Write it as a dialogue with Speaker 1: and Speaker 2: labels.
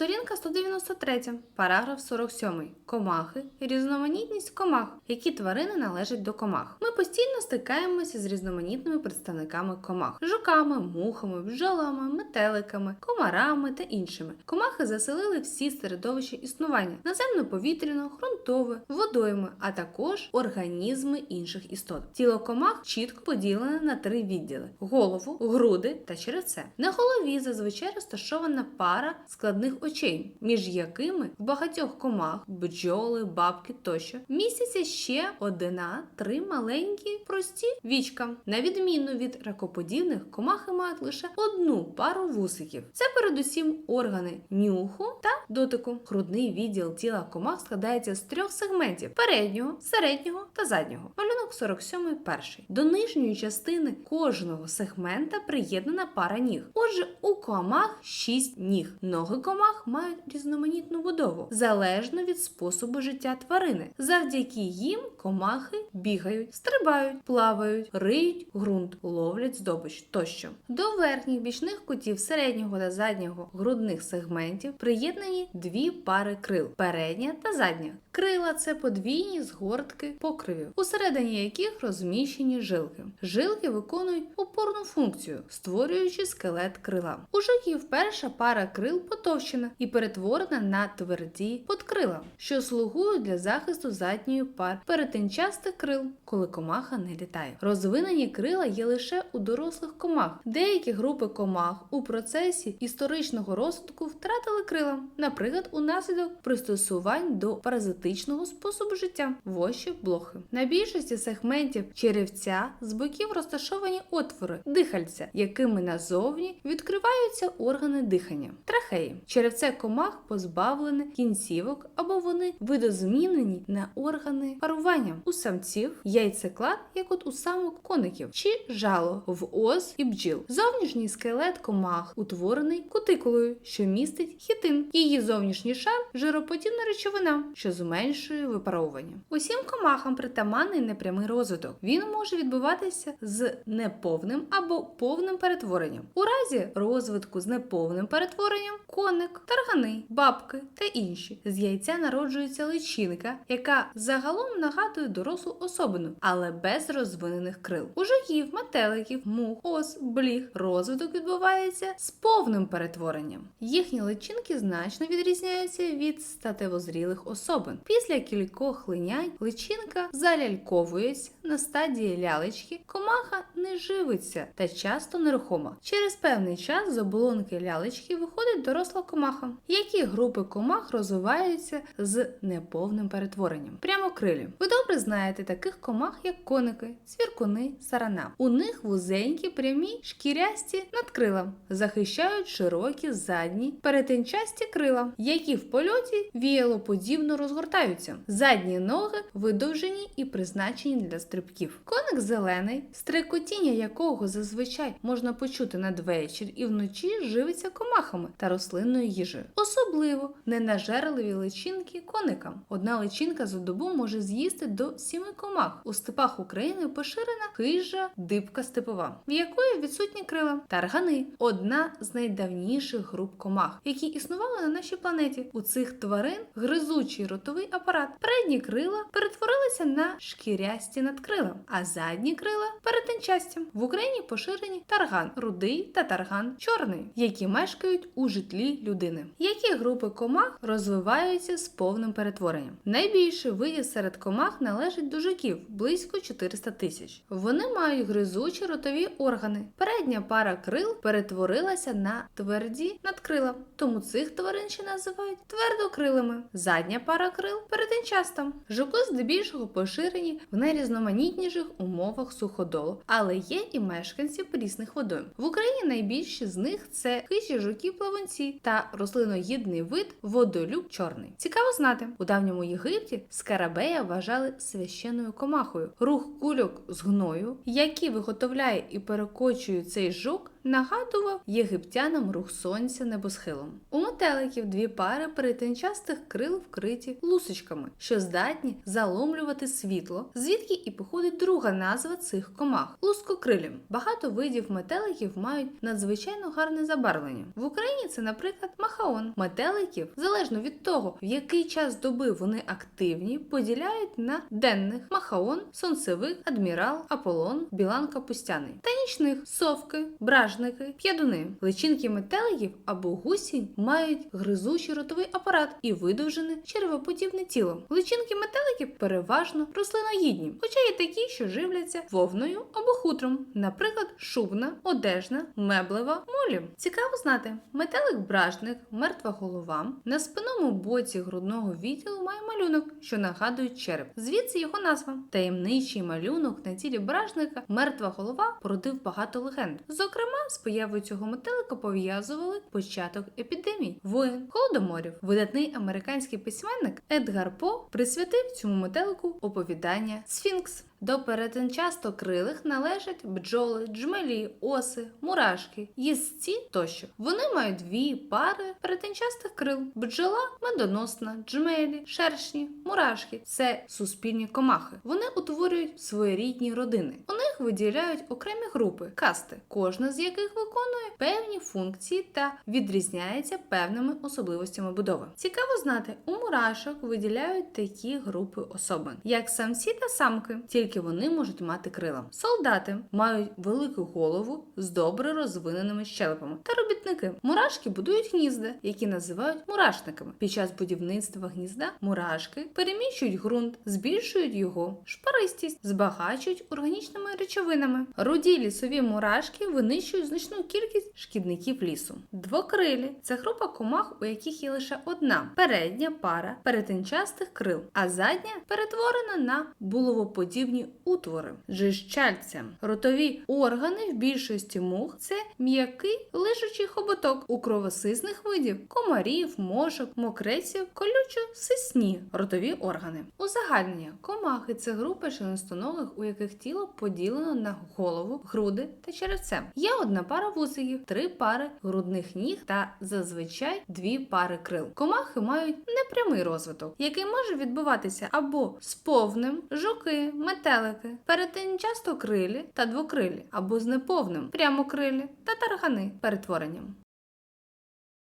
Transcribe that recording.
Speaker 1: Сторінка 193, параграф 47. Комахи. Різноманітність комах. Які тварини належать до комах? Ми постійно стикаємося з різноманітними представниками комах: жуками, мухами, бджолами, метеликами, комарами та іншими. Комахи заселили всі середовища існування: наземно-повітряно, ґрунтове, водойми, а також організми інших істот. Тіло комах чітко поділене на три відділи: голову, груди та черевце. На голові зазвичай розташована пара складних очей, між якими в багатьох комах, бджоли, бабки тощо містяться ще одна, три маленькі прості вічка. На відміну від ракоподібних, комахи мають лише одну пару вусиків. Це передусім органи нюху та дотику. Грудний відділ тіла комах складається з трьох сегментів: переднього, середнього та заднього. Малюнок 47 перший. До нижньої частини кожного сегмента приєднана пара ніг. Отже, у комах шість ніг. Ноги комах мають різноманітну будову, залежно від способу життя тварини. Завдяки їм комахи бігають, стрибають, плавають, риють ґрунт, ловлять здобич тощо. До верхніх бічних кутів середнього та заднього грудних сегментів приєднані дві пари крил передня та задня. Крила це подвійні згортки покривів, усередині яких розміщені жилки. Жилки виконують опорну функцію, створюючи скелет крила. У жуків перша пара крил потовщена і перетворена на тверді подкрила, що слугують для захисту задньої пар перетинчастих крил, коли комаха не літає. Розвинені крила є лише у дорослих комах. Деякі групи комах у процесі історичного розвитку втратили крила, наприклад, унаслідок пристосувань до паразитичного способу життя воші блохи. На більшості сегментів черевця з боків розташовані отвори дихальця, якими назовні відкриваються органи дихання. Трахеї. Черевце комах позбавлене кінцівок або вони видозмінені на органи парування. У самців яйцеклад, як от у самок коників, чи жало в ос і бджіл. Зовнішній скелет комах утворений кутикулою, що містить хітин. Її зовнішній шар жироподібна речовина, що зменшує випаровування. Усім комахам притаманний непрямий розвиток. Він може відбуватися з неповним або повним перетворенням. У разі розвитку з неповним перетворенням коник, таргани, бабки та інші з яйця народжується личинка, яка загалом нагадує дорослу особину, але без розвинених крил. У жуків, метеликів, мух, ос, бліг розвиток відбувається з повним перетворенням. Їхні личинки значно відрізняються від статевозрілих особин. Після кількох линянь личинка заляльковується на стадії лялечки, комаха не живиться та часто нерухома. Через певний час з оболонки лялечки виходить доросла комаха. Які групи комах розвиваються з неповним перетворенням? Прямокрилі. Ви добре знаєте таких комах, як коники, цвіркуни, сарана. У них вузенькі прямі шкірясті надкрила, захищають широкі задні перетинчасті крила, які в польоті віялоподібно розгортаються. Задні ноги видовжені і призначені для стрибків. Коник зелений, стрикотіння якого зазвичай можна почути надвечір і вночі живиться комахами та рослинною їжею. Особливо ненажерливі личинки коникам. Одна личинка за добу може з'їсти до сіми комах. У степах України поширена хижа дибка степова, в якої відсутні крила. Таргани одна з найдавніших груп комах, які існували на нашій планеті. У цих тварин гризучий ротовий апарат. Передні крила перетворилися на шкірясті надкрила, а задні крила перетинчасті. В Україні поширені тарган рудий та тарган чорний, які мешкають у житлі людини. Які групи комах розвиваються з повним перетворенням? Найбільше видів серед комах належить до жуків близько 400 тисяч. Вони мають гризучі ротові органи. Передня пара крил перетворилася на тверді надкрила, тому цих тварин ще називають твердокрилими. Задня пара крил перетинчаста. Жуки здебільшого поширені в найрізноманітніших умовах суходолу, але є і мешканці прісних водойм. В Україні найбільші з них це хижі жуки плавунці та рослиноїдний вид водолюб чорний. Цікаво знати, у давньому Єгипті скарабея вважали священною комахою. Рух кульок з гною, які виготовляє і перекочує цей жук, нагадував єгиптянам рух сонця небосхилом. У метеликів дві пари перетинчастих крил вкриті лусочками, що здатні заломлювати світло, звідки і походить друга назва цих комах лускокрилі. Багато видів метеликів мають надзвичайно гарне забарвлення. В Україні це, наприклад, махаон. Метеликів, залежно від того, в який час доби вони активні, поділяють на денних махаон, сонцевик, адмірал, аполлон, білан капустяний та нічних совки, бражники, п'ядуни. Личинки метеликів або гусінь мають гризучий ротовий апарат і видовжене червоподібне тіло. Личинки метеликів переважно рослиноїдні, хоча є такі, що живляться вовною або хутром, наприклад, шубна, одежна, меблева, молі. Цікаво знати, метелик бражник, мертва голова на спинному боці грудного відділу має малюнок, що нагадує череп. Звідси його назва. Таємничий малюнок на тілі бражника мертва голова породив багато легенд. Зокрема, з появою цього метелика пов'язували початок епідемій, воїн, холодоморів. Видатний американський письменник Едгар По присвятив цьому метелику оповідання Сфінкс. До перетинчастокрилих належать бджоли, джмелі, оси, мурашки, їстці тощо. Вони мають дві пари перетинчастих крил: бджола медоносна, джмелі, шершні, мурашки це суспільні комахи. Вони утворюють своєрідні родини. У виділяють окремі групи касти, кожна з яких виконує певні функції та відрізняється певними особливостями будови. Цікаво знати, у мурашок виділяють такі групи особин, як самці та самки, тільки вони можуть мати крила. Солдати мають велику голову з добре розвиненими щелепами та робітники. Мурашки будують гнізда, які називають мурашниками. Під час будівництва гнізда мурашки переміщують ґрунт, збільшують його шпаристість, збагачують органічними речовинами. Руді лісові мурашки винищують значну кількість шкідників лісу. Двокрилі це група комах, у яких є лише одна передня пара перетинчастих крил, а задня перетворена на булавоподібні утвори. Жищальця. Ротові органи в більшості мух це м'який лежачий хоботок у кровосисних видів комарів, мошок, мокреців, колючо-сисні ротові органи. Узагальнення комахи це група членистоногих, у яких тіло поділено на голову, груди та черевце. Є одна пара вусиків, три пари грудних ніг та зазвичай дві пари крил. Комахи мають непрямий розвиток, який може відбуватися або з повним жуки, метелики, перетинчастокрилі та двокрилі, або з неповним прямокрилі та таргани перетворенням.